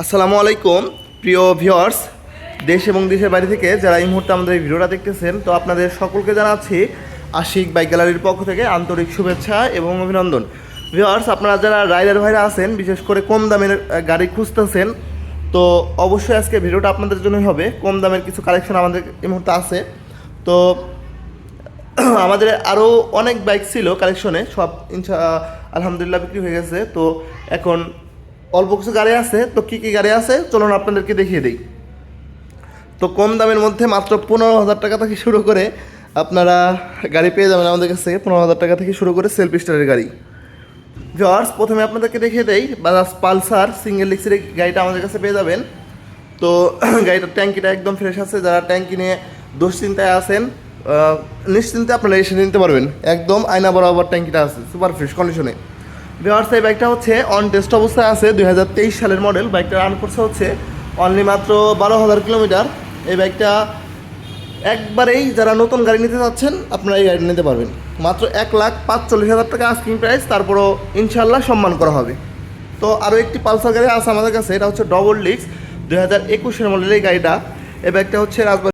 আসসালামু আলাইকুম, প্রিয় ভিউয়ার্স দেশ এবং দেশের বাইরে থেকে যারা এই মুহূর্তে আমাদের এই ভিডিওটা দেখতেছেন, তো আপনাদের সকলকে জানাচ্ছি আশিক বাইক গ্যালারির পক্ষ থেকে আন্তরিক শুভেচ্ছা এবং অভিনন্দন। ভিউয়ার্স আপনারা যারা রাইডার ভাইরা আছেন, বিশেষ করে কম দামের গাড়ি খুঁজতেছেন, তো অবশ্যই আজকে ভিডিওটা আপনাদের জন্যই হবে। কম দামের কিছু কালেকশন আমাদের এই মুহূর্তে আছে। তো আমাদের আরও অনেক বাইক ছিল কালেকশনে সব ইনশা আলহামদুলিল্লাহ বিক্রি হয়ে গেছে। তো এখন অল্প কিছু গাড়ি আছে, তো কী কী গাড়ি আছে? চলুন আপনাদেরকে দেখিয়ে দিই। তো কম দামের মধ্যে মাত্র পনেরো হাজার টাকা থেকে শুরু করে আপনারা গাড়ি পেয়ে যাবেন আমাদের কাছ পনেরো হাজার টাকা থেকে শুরু করে সেলফ স্টারের গাড়ি। জর্জ প্রথমে আপনাদেরকে দেখিয়ে দেই বাজাজ পালসার সিঙ্গেল লিক্সের গাড়িটা আমাদের কাছে পেয়ে যাবেন। তো গাড়িটার ট্যাঙ্কিটা একদম ফ্রেশ আছে, যারা ট্যাঙ্কি নিয়ে দুশ্চিন্তায় আছেন নিশ্চিন্তে আপনারা এসে নিতে পারবেন। একদম আয়না বরাবর ট্যাঙ্কিটা আছে সুপার ফ্রেশ কন্ডিশনে ভিওয়ার্স এই বাইকটা হচ্ছে অন টেস্ট অবস্থায় আছে দু হাজার তেইশ সালের মডেল বাইকটা রান করছে হচ্ছে অনলি মাত্র বারো হাজার কিলোমিটার। এই বাইকটা একবারেই যারা নতুন গাড়ি নিতে চাচ্ছেন, আপনারা এই গাড়ি নিতে পারবেন। মাত্র এক লাখ পাঁচচল্লিশ হাজার টাকা আস্কিং প্রাইস তারপরও ইনশাল্লাহ সম্মান করা হবে। তো আরও একটি পালসার গাড়ি আছে আমাদের কাছে, এটা হচ্ছে ডবল ডিক্স দুই হাজার একুশের মডেলের এই গাড়িটা। এই বাইকটা হচ্ছে রাজবাড়ি